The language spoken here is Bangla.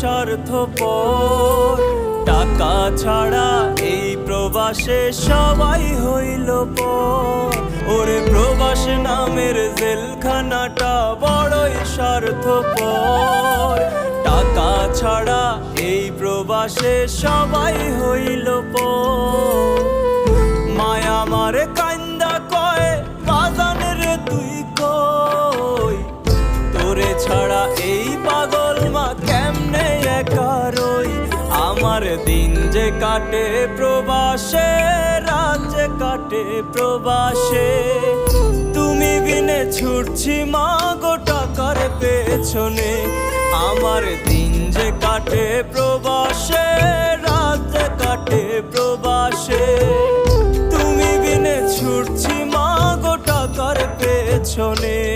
স্বার্থপর। টাকা ছাড়া এই প্রবাসে সবাই হইল পর। ওরে প্রবাস নামের জেলখানাটা বড়ই স্বার্থপর। টাকা ছাড়া এই প্রবাসে সবাই হইল পর। কান্দা কয়, বাজানের তুই কই? তোরে ছাড়া এই আমার দিন যে কাটে প্রবাসে, রাত যে কাটে প্রবাসে। তুমি বিনে ছুটছি মা গোটা কার পেছনে। আমার দিন যে কাটে প্রবাসে, রাত যে কাটে প্রবাসে। তুমি বিনে ছুটছি মা গোটা কার পেছনে।